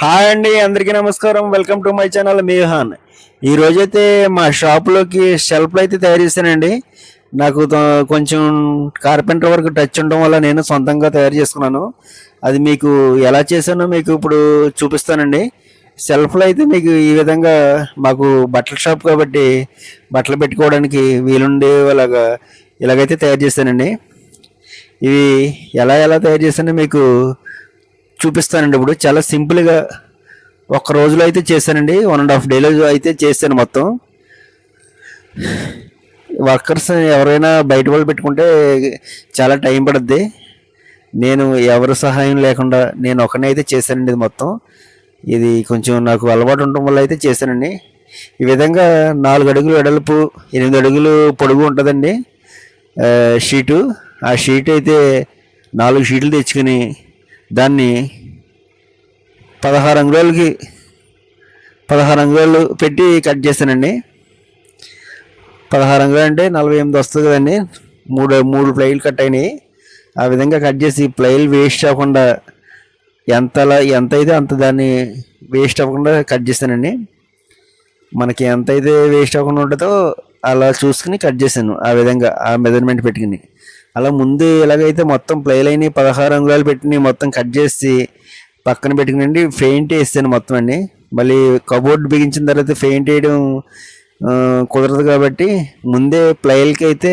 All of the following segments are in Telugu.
హాయ్ అండి అందరికీ నమస్కారం. వెల్కమ్ టు మై ఛానల్ మీహాన్. ఈ రోజైతే మా షాప్లోకి షెల్ఫ్లు అయితే తయారు చేశానండి. నాకు కొంచెం కార్పెంటర్ వర్క్ టచ్ ఉండడం వల్ల నేను సొంతంగా తయారు చేసుకున్నాను. అది మీకు ఎలా చేశానో మీకు ఇప్పుడు చూపిస్తానండి. షెల్ఫ్లు అయితే మీకు ఈ విధంగా మాకు బట్టల షాప్ కాబట్టి బట్టలు పెట్టుకోవడానికి వీలుండేలాగా ఇలాగైతే తయారు చేశానండి. ఇవి ఎలా ఎలా తయారు చేశానో మీకు చూపిస్తానండి ఇప్పుడు. చాలా సింపుల్గా ఒక రోజులో అయితే చేశానండి. వన్ అండ్ హాఫ్ డేలో అయితే చేశాను మొత్తం. వర్కర్స్ ఎవరైనా బయట వాళ్ళు పెట్టుకుంటే చాలా టైం పడుద్ది. నేను ఎవరి సహాయం లేకుండా నేను ఒకనే అయితే చేశానండి ఇది మొత్తం. ఇది కొంచెం నాకు అలవాటు ఉండటం వల్ల అయితే చేశానండి. ఈ విధంగా నాలుగు అడుగులు వెడల్పు ఎనిమిది అడుగులు పొడుగు ఉంటుందండి. షీటు. ఆ షీట్ అయితే నాలుగు షీట్లు తెచ్చుకుని దాన్ని పదహారు అంగుళాలకి పదహారు అంగుళాలు పెట్టి కట్ చేశానండి. పదహారు అంగుళాలు అంటే నలభై ఎనిమిది వస్తుంది కదండి. మూడు మూడు ప్లైలు కట్ అయినాయి. ఆ విధంగా కట్ చేసి ప్లైలు వేస్ట్ అవ్వకుండా ఎంతలా ఎంత అయితే అంత దాన్ని వేస్ట్ అవ్వకుండా కట్ చేశానండి. మనకి ఎంత అయితే వేస్ట్ అవ్వకుండా ఉంటుందో అలా చూసుకుని కట్ చేశాను ఆ విధంగా ఆ మెజర్మెంట్ పెట్టుకుని. అలా ముందు ఎలాగైతే మొత్తం ప్లైల్ అయినాయి పదహారు అంగుళాలు పెట్టి మొత్తం కట్ చేసి పక్కన పెట్టుకునండి ఫెయింట్ వేస్తాను మొత్తం అండి మళ్ళీ కబోర్డ్ బిగించిన తర్వాత ఫెయింట్ వేయడం కుదరదు కాబట్టి ముందే ప్లైల్కి అయితే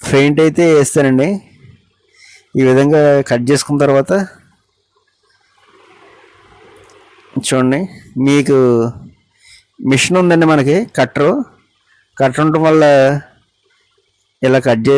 ఫెయింట్ అయితే వేస్తానండి. ఈ విధంగా కట్ చేసుకున్న తర్వాత చూడండి మీకు మిషన్ ఉందండి మనకి కట్టరు కట్టర్ ఉండటం వల్ల ఇలా కట్ చే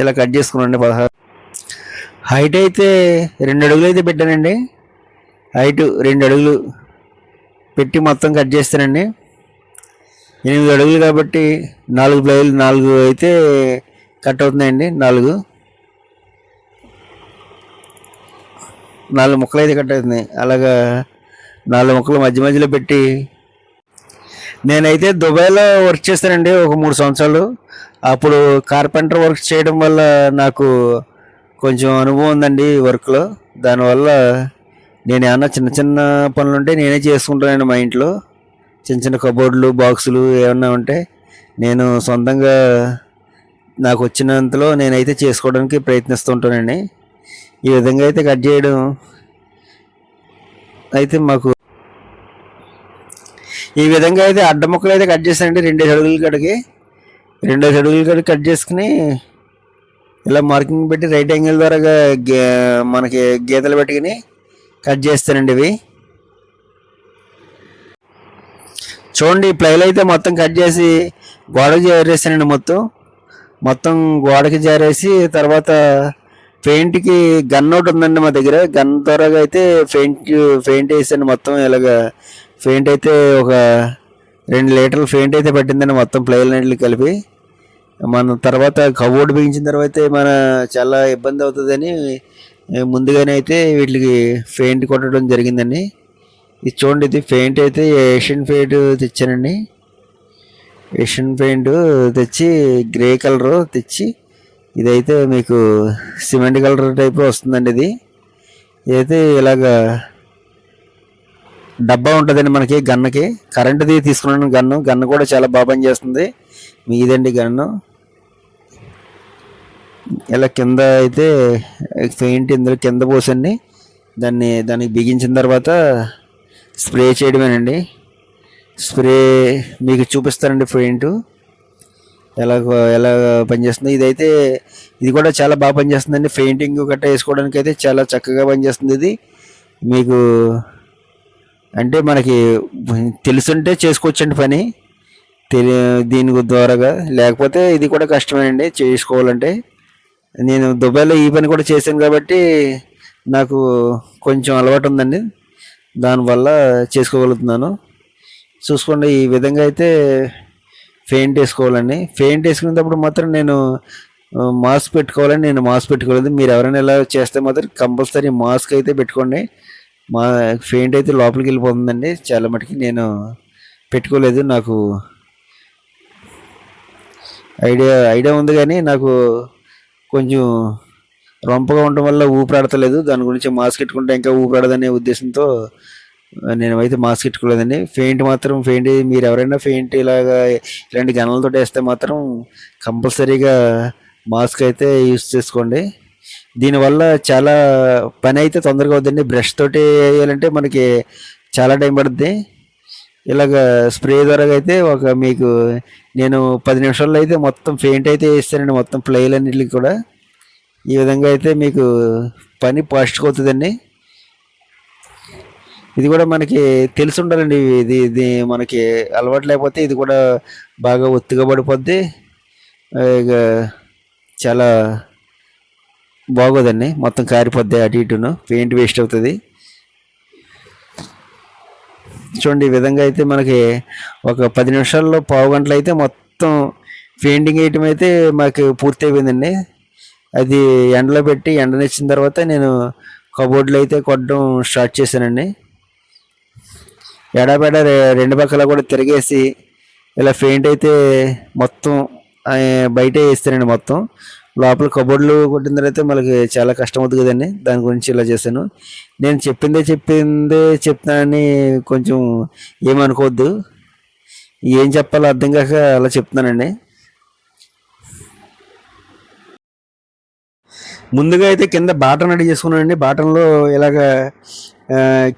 ఇలా కట్ చేసుకున్నాండి పదహారు. హైట్ అయితే రెండు అడుగులు అయితే పెట్టానండి. హైట్ రెండు అడుగులు పెట్టి మొత్తం కట్ చేస్తానండి. ఎనిమిది అడుగులు కాబట్టి నాలుగు ప్లైలు నాలుగు అయితే కట్ అవుతున్నాయండి నాలుగు. నాలుగు ముక్కలు అయితే కట్ అవుతున్నాయి. అలాగా నాలుగు ముక్కలు మధ్య మధ్యలో పెట్టి నేనైతే దుబాయ్లో వర్క్ చేస్తానండి ఒక మూడు సంవత్సరాలు. అప్పుడు కార్పెంటర్ వర్క్ చేయడం వల్ల నాకు కొంచెం అనుభవం ఉందండి ఈ వర్క్లో దానివల్ల నేను ఏమన్నా చిన్న చిన్న పనులు ఉంటే నేనే చేసుకుంటానండి మా ఇంట్లో. చిన్న చిన్న కబోర్డులు బాక్సులు ఏమన్నా ఉంటే నేను సొంతంగా నాకు వచ్చినంతలో నేనైతే చేసుకోవడానికి ప్రయత్నిస్తుంటానండి ఈ విధంగా అయితే కట్ చేయడం అయితే మాకు ఈ విధంగా అయితే అడ్డ ముక్కలు అయితే కట్ చేశానండి రెండు అడుగుల కాడికి రెండో అడుగుల కూడా కట్ చేసుకుని ఇలా మార్కింగ్ పెట్టి రైట్ యాంగిల్ ద్వారా గే మనకి గీతలు పెట్టుకుని కట్ చేస్తానండి ఇవి. చూడండి ప్లైలు అయితే మొత్తం కట్ చేసి గోడకి చేరేసానండి మొత్తం. మొత్తం గోడకి జారేసి తర్వాత పెయింట్కి గన్ ఒకటి ఉందండి మా దగ్గర. గన్ ద్వారా అయితే పెయింట్ పెయింట్ వేసాను మొత్తం ఇలాగ. పెయింట్ అయితే ఒక రెండు లీటర్లు పెయింట్ అయితే పట్టిందండి మొత్తం ప్లైల్ నీళ్ళు కలిపి. మన తర్వాత కబోర్డ్ బిగించిన తర్వాత మన చాలా ఇబ్బంది అవుతుందని ముందుగానే అయితే వీటికి పెయింట్ కొట్టడం జరిగిందండి. ఇది చూడండి ఇది పెయింట్ అయితే ఏషియన్ పెయింట్ తెచ్చానండి. ఏషియన్ పెయింట్ తెచ్చి గ్రే కలర్ తెచ్చి ఇదైతే మీకు సిమెంట్ కలర్ టైప్ వస్తుందండి ఇది. ఇదైతే ఇలాగా డబ్బా ఉంటుందండి మనకి గన్నకి. కరెంటుది తీసుకున్నాను గన్ను. గన్ను కూడా చాలా బాగా పనిచేస్తుంది. మీదండి గన్ను. ఇలా కింద అయితే పెయింట్ ఇందులో కింద పోసండి. దాన్ని దానికి బిగించిన తర్వాత స్ప్రే చేయడమేనండి. స్ప్రే మీకు చూపిస్తానండి పెయింట్. ఎలా ఎలా పనిచేస్తుంది. ఇదైతే ఇది కూడా చాలా బాగా పనిచేస్తుందండి. పెయింటింగ్ గట్ట వేసుకోవడానికి అయితే చాలా చక్కగా పనిచేస్తుంది ఇది. మీకు అంటే మనకి తెలుసుంటే చేసుకోవచ్చండి పని. తెలి దీని ద్వారాగా. లేకపోతే ఇది కూడా కష్టమేనండి చేసుకోవాలంటే. నేను దుబాయ్లో ఈ పని కూడా చేశాను కాబట్టి నాకు కొంచెం అలవాటు ఉందండి దానివల్ల చేసుకోగలుగుతున్నాను. చూసుకోండి ఈ విధంగా అయితే పెయింట్ వేసుకోవాలండి. పెయింట్ వేసుకునేటప్పుడు మాత్రం నేను మాస్క్ పెట్టుకోవాలని నేను మాస్క్ పెట్టుకోలేదు. మీరు ఎవరైనా ఇలా చేస్తే మాత్రం కంపల్సరీ మాస్క్ అయితే పెట్టుకోండి. మా పెయింట్ అయితే లోపలికి వెళ్ళిపోతుందండి. చాలా మటుకి నేను పెట్టుకోలేదు. నాకు ఐడియా ఐడియా ఉంది కానీ నాకు కొంచెం రొంపగా ఉండటం వల్ల ఊపిరాడతలేదు. దాని గురించి మాస్క్ పెట్టుకుంటే ఇంకా ఊపిరాడదనే ఉద్దేశంతో నేను అయితే మాస్క్ పెట్టుకోలేదండి. ఫెయింట్ మాత్రం ఫెయింట్ మీరు ఎవరైనా ఫెయింట్ ఇలాగా ఇలాంటి గణాలతో వేస్తే మాత్రం కంపల్సరీగా మాస్క్ అయితే యూస్ చేసుకోండి. దీనివల్ల చాలా పని అయితే తొందరగా అవుతుంది బ్రష్ తోటి వేయాలంటే మనకి చాలా టైం పడుతుంది ఇలాగ స్ప్రే ద్వారా అయితే ఒక మీకు నేను పది నిమిషాల్లో అయితే మొత్తం పెయింట్ అయితే వేస్తానండి. మొత్తం ప్లేలన్నిటికి కూడా. ఈ విధంగా అయితే మీకు పని ఫాస్ట్గా అవుతుందండి. ఇది కూడా మనకి తెలిసి ఉండాలండి. ఇది ఇది మనకి అలవాటు లేకపోతే ఇది కూడా బాగా ఒత్తుగా పడిపోద్ది. ఇక చాలా బాగోదండి. మొత్తం కారిపోద్ది అటు ఇటును. పెయింట్ వేస్ట్ అవుతుంది. చూడండి ఈ విధంగా అయితే మనకి ఒక పది నిమిషాల్లో పావు గంటలు అయితే మొత్తం పెయింటింగ్ వేయటం అయితే మాకు పూర్తి అయిపోయిందండి అది ఎండలో పెట్టి ఎండనిచ్చిన తర్వాత నేను కబోర్డ్లో అయితే కొట్టడం స్టార్ట్ చేశానండి. ఎడాపెడ రెండు పక్కల కూడా తిరిగేసి ఇలా పెయింట్ అయితే మొత్తం బయట వేస్తానండి మొత్తం. లోపల కబోర్డ్లు కొట్టిన తర్వాత మనకి చాలా కష్టం అవుతుంది కదండి. దాని గురించి ఇలా చేశాను. నేను చెప్పిందే చెప్పిందే చెప్తానని కొంచెం ఏమనుకోవద్దు. ఏం చెప్పాలో అర్థం కాక అలా చెప్తున్నానండి. ముందుగా అయితే కింద బాటన్ రెడీ చేసుకున్నానండి. బాటన్లో ఇలాగ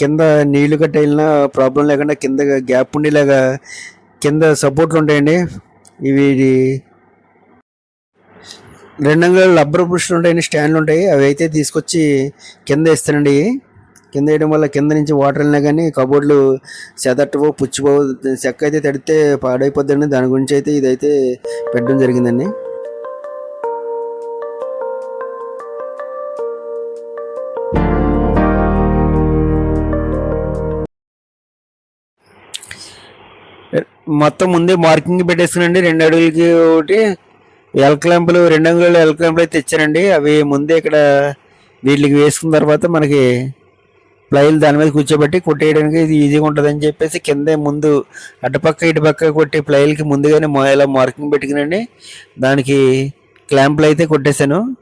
కింద నీళ్ళు కట్ట వెళ్ళినా ప్రాబ్లం లేకుండా కింద గ్యాప్ ఉండేలాగా కింద సపోర్ట్లు ఉంటాయండి. ఇవి రెండు అంగుళాల రబ్బర్ బ్రష్లు ఉంటాయండి స్టాండ్లు ఉంటాయి. అవి అయితే తీసుకొచ్చి కింద వేస్తానండి. కింద వేయడం వల్ల కింద నుంచి వాటర్ వెళ్ళినా కానీ కబోర్డ్లు చెదట్టవో పుచ్చిపోవు చెక్క అయితే తడితే పాడైపోద్దండి. దాని గురించి అయితే ఇదైతే పెట్టడం జరిగిందండి. మొత్తం ముందే మార్కింగ్ పెట్టేసుకునండి. రెండు అడుగులకి ఒకటి ఎల్ క్లాంపులు రెండు అంగుళాలు ఎల్ క్లాంపులు అయితే ఇచ్చానండి అవి ముందే ఇక్కడ వీటికి వేసుకున్న తర్వాత మనకి ప్లైలు దాని మీద కూర్చోబెట్టి కొట్టేయడానికి ఇది ఈజీగా ఉంటుందని చెప్పేసి కిందే ముందు అటుపక్క ఇటుపక్క కొట్టి ప్లైలకి ముందుగానే మా- ఇలా మార్కింగ్ పెట్టుకునండి. దానికి క్లాంపులు అయితే కొట్టేశాను.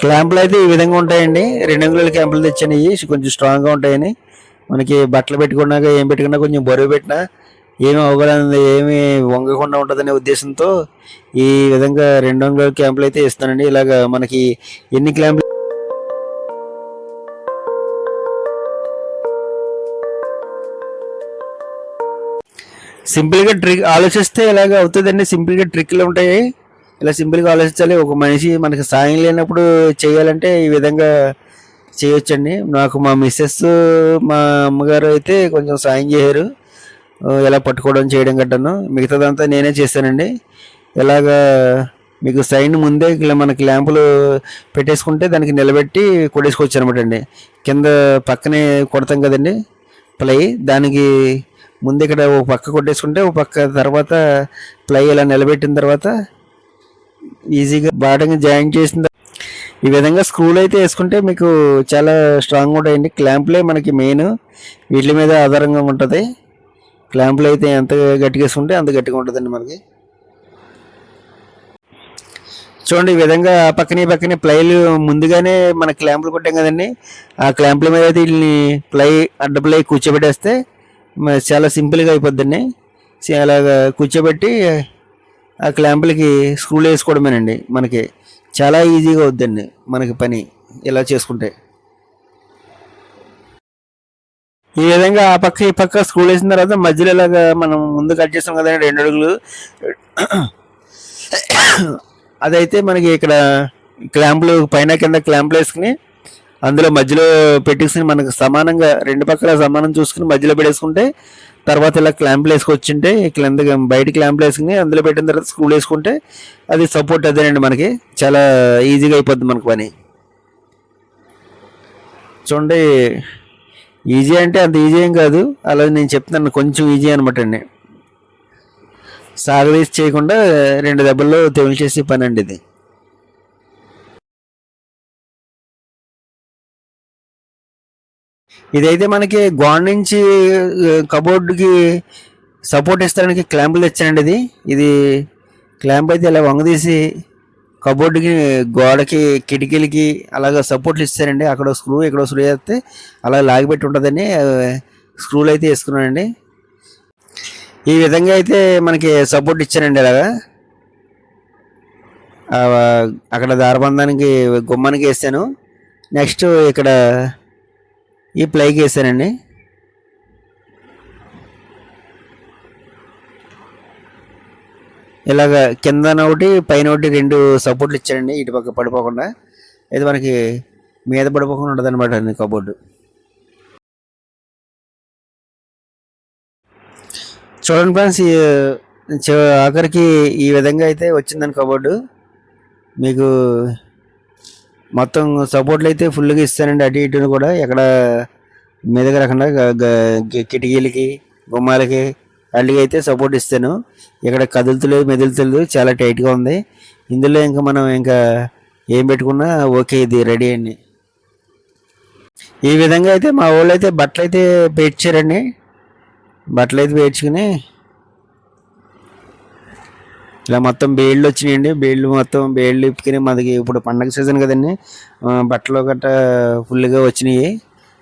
క్లాంపులు అయితే ఈ విధంగా ఉంటాయండి. రెండు అంగుళాల క్లాంపులు తెచ్చాను ఇవి. కొంచెం స్ట్రాంగ్గా ఉంటాయని. మనకి బట్టలు పెట్టుకున్నాక ఏం పెట్టుకున్నా కొంచెం బరువు పెట్టినా ఏమి అవ్వగలదు ఏమి వంగకుండా ఉంటుందనే ఉద్దేశంతో ఈ విధంగా రెండు వందల క్యాంపులు అయితే ఇస్తానండి. ఇలాగ మనకి ఎన్ని క్యాంపులు సింపుల్గా ట్రిక్ ఆలోచిస్తే ఇలాగ అవుతుందండి? సింపుల్గా ట్రిక్లు ఉంటాయి. ఇలా సింపుల్గా ఆలోచించాలి. ఒక మనిషి మనకి సాయం లేనప్పుడు చేయాలంటే ఈ విధంగా చేయొచ్చండి. నాకు మా మిస్సెస్ మా అమ్మగారు అయితే కొంచెం సాయం చేశారు. ఎలా ఇలా పట్టుకోవడం చేయడం గట్టను. మిగతాదంతా నేనే చేశానండి ఇలాగా మీకు సైన్ ముందే ఇలా మనకి ల్యాంపులు పెట్టేసుకుంటే దానికి నిలబెట్టి కొట్టేసుకోవచ్చు అనమాట అండి. కింద పక్కనే కొడతాం కదండి. ప్లై దానికి ముందు ఇక్కడ ఒక పక్క కొట్టేసుకుంటే ఒక పక్క తర్వాత ప్లై ఇలా నిలబెట్టిన తర్వాత ఈజీగా బాటంగా జాయిన్ చేసిన ఈ విధంగా స్క్రూలు అయితే వేసుకుంటే మీకు చాలా స్ట్రాంగ్ ఉంటాయండి. క్లాంప్లే మనకి మెయిన్ వీటి మీద ఆధారంగా ఉంటుంది. క్లాంపులు అయితే ఎంత గట్టిగా వేసుకుంటే అంత గట్టిగా ఉంటుందండి మనకి. చూడండి ఈ విధంగా పక్కనే ఈ పక్కనే ప్లైలు ముందుగానే మన క్లాంపులు కొట్టాం కదండి. ఆ క్లాంపుల మీద అయితే వీళ్ళని ప్లై అడ్డ ప్లై కూర్చోబెట్టేస్తే చాలా సింపుల్గా అయిపోద్దండి. అలాగా కూర్చోబెట్టి ఆ క్లాంపులకి స్క్రూలు వేసుకోవడమేనండి మనకి. చాలా ఈజీగా అవుద్దండి మనకి పని ఇలా చేసుకుంటే. ఈ విధంగా ఆ పక్క ఈ పక్క స్కూల్ వేసిన తర్వాత మధ్యలో ఇలాగా మనం ముందు కట్ చేస్తాం కదండి రెండు అడుగులు. అదైతే మనకి ఇక్కడ క్లాంపులు పైన కింద క్లాంపులు వేసుకుని అందులో మధ్యలో పెట్టేసుకుని మనకు సమానంగా రెండు పక్కల సమానం చూసుకుని మధ్యలో పెట్టేసుకుంటే తర్వాత ఇలా క్లాంప్లు వేసుకొచ్చింటే కింద బయట క్లాంప్లు వేసుకుని అందులో పెట్టిన తర్వాత స్క్రూలు వేసుకుంటే అది సపోర్ట్ అదేనండి మనకి. చాలా ఈజీగా అయిపోద్ది మనకు పని. చూడండి ఈజీ అంటే అంత ఈజీ ఏం కాదు. అలా నేను చెప్తున్నాను కొంచెం ఈజీ అనమాట అండి. సాగదీసి చేయకుండా రెండు దెబ్బల్లో తెగులు చేసే పని అండి ఇది. ఇదైతే మనకి గోడ నుంచి కబోర్డ్కి సపోర్ట్ ఇస్తానికి క్లాంపులు తెచ్చానండి ఇది. ఇది క్లాంప్ అయితే ఇలా వంగదీసి కబోర్డ్కి గోడకి కిటికీలకి అలాగ సపోర్ట్లు ఇస్తారండి. అక్కడ స్క్రూ ఇక్కడ స్క్రూ చేస్తే అలా లాగిపెట్టి ఉంటుందని స్క్రూలు అయితే వేసుకున్నానండి ఈ విధంగా అయితే మనకి సపోర్ట్ ఇచ్చారండి ఇలాగా అక్కడ దారబంధానికి గుమ్మానికి వేసాను. నెక్స్ట్ ఇక్కడ ఈ ప్లైకి వేసానండి ఇలాగ కిందన ఒకటి పైన ఒకటి రెండు సపోర్ట్లు ఇచ్చారండి. ఇటు పక్క పడిపోకుండా. ఇది మనకి మీద పడిపోకుండా ఉంటుంది అనమాట అండి కబోర్డు. చూడండి ఫ్రెండ్స్ ఆఖరికి ఈ విధంగా అయితే వచ్చిందని కబోర్డు. మీకు మొత్తం సపోర్ట్లు అయితే ఫుల్గా ఇస్తానండి అటు ఇటును కూడా. ఎక్కడ మీదకి రాకుండా కిటికీలకి గుమ్మాలకి వాటికి అయితే సపోర్ట్ ఇస్తాను. ఇక్కడ కదులుతలేదు మెదులుతలేదు చాలా టైట్గా ఉంది. ఇందులో ఇంకా మనం ఇంకా ఏం పెట్టుకున్నా ఓకే ఇది రెడీ అండి. ఈ విధంగా అయితే మా వాళ్ళు అయితే బట్టలు అయితే పేర్చారండి బట్టలు అయితే పేర్చుకుని ఇలా మొత్తం బేళ్ళు వచ్చినాయండి. బేళ్ళు మొత్తం బేళ్ళు ఇప్పుకుని మనకి ఇప్పుడు పండగ సీజన్ కదండి. బట్టలు గట్ట ఫుల్గా వచ్చినాయి.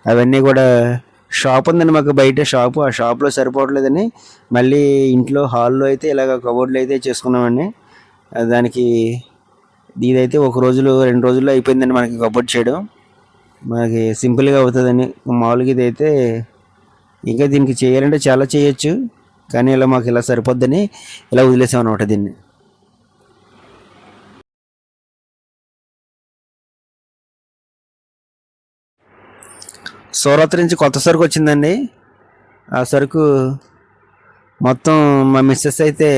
అవన్నీ కూడా షాప్ ఉందండి మాకు బయట షాపు. ఆ షాప్లో సరిపోవట్లేదని మళ్ళీ ఇంట్లో హాల్లో అయితే ఇలాగ కబోర్డ్లు అయితే చేసుకున్నామండి. దానికి ఇదైతే ఒక రోజులో రెండు రోజుల్లో అయిపోయిందండి మనకి కబోర్డ్ చేయడం. మనకి సింపుల్గా అవుతుందని మామూలుగా ఇదైతే ఇంకా దీనికి చేయాలంటే చాలా చేయొచ్చు. కానీ ఇలా మాకు ఇలా సరిపోద్దని ఇలా వదిలేసాం అనమాట దీన్ని. సూరత్ నుంచి కొత్త సరుకు వచ్చిందండి. ఆ సరుకు మొత్తం మా మిస్సెస్ అయితే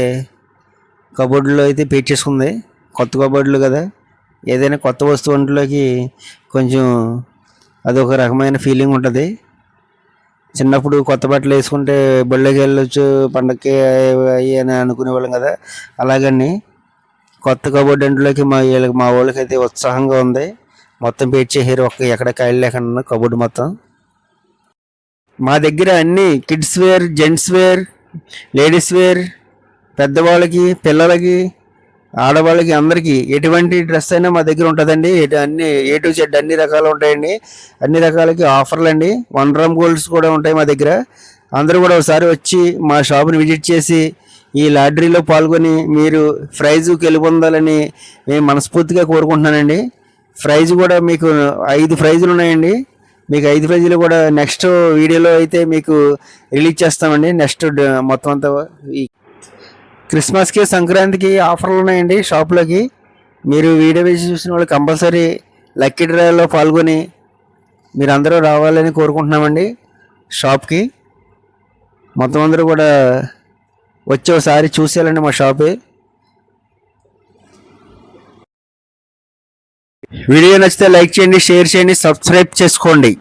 కబోర్డులో అయితే పెట్టేసుకుంది కొత్త కబోర్డులు కదా. ఏదైనా కొత్త వస్తువు వంటలోకి కొంచెం అదొక రకమైన ఫీలింగ్ ఉంటుంది. చిన్నప్పుడు కొత్త బట్టలు వేసుకుంటే బళ్ళకి వెళ్ళొచ్చు పండక్కి అయ్యి అని అనుకునేవాళ్ళం కదా. అలాగని కొత్త కబోర్డ్ ఇంట్లోకి మా వీళ్ళకి మా వాళ్ళకి అయితే ఉత్సాహంగా ఉంది. మొత్తం పేర్చేసారు ఒక్క ఎక్కడ కాయలు లేకుండా కబోర్డ్ మొత్తం. మా దగ్గర అన్ని kids wear gents wear ladies wear పెద్దవాళ్ళకి పిల్లలకి ఆడవాళ్ళకి అందరికీ ఎటువంటి డ్రెస్ అయినా మా దగ్గర ఉంటుందండి. అన్ని ఏ టు జెడ్ అన్ని రకాలు ఉంటాయండి. అన్ని రకాలకి ఆఫర్లు అండి వన్ గ్రామ్ గోల్డ్స్ కూడా ఉంటాయి మా దగ్గర. అందరూ కూడా ఒకసారి వచ్చి మా షాప్ని విజిట్ చేసి ఈ లాటరీలో పాల్గొని మీరు ప్రైజ్ గెలుపొందాలని మేము మనస్ఫూర్తిగా కోరుకుంటున్నానండి. ప్రైజ్ కూడా మీకు ఐదు ప్రైజులు ఉన్నాయండి. మీకు ఐదు ప్రైజులు కూడా నెక్స్ట్ వీడియోలో అయితే మీకు రిలీజ్ చేస్తామండి. నెక్స్ట్ మొత్తం అంతా ఈ క్రిస్మస్కి సంక్రాంతికి ఆఫర్లు ఉన్నాయండి షాప్లోకి. మీరు వీడియో వేసి చూసిన వాళ్ళు కంపల్సరీ లక్కీ డ్రైవ్లో పాల్గొని మీరు అందరూ రావాలని కోరుకుంటున్నామండి షాప్కి. మొత్తం అందరూ కూడా వచ్చి ఒకసారి చూసేయాలండి మా షాప్. వీడియో నచ్చితే లైక్ చేయండి షేర్ చేయండి సబ్స్క్రైబ్ చేసుకోండి.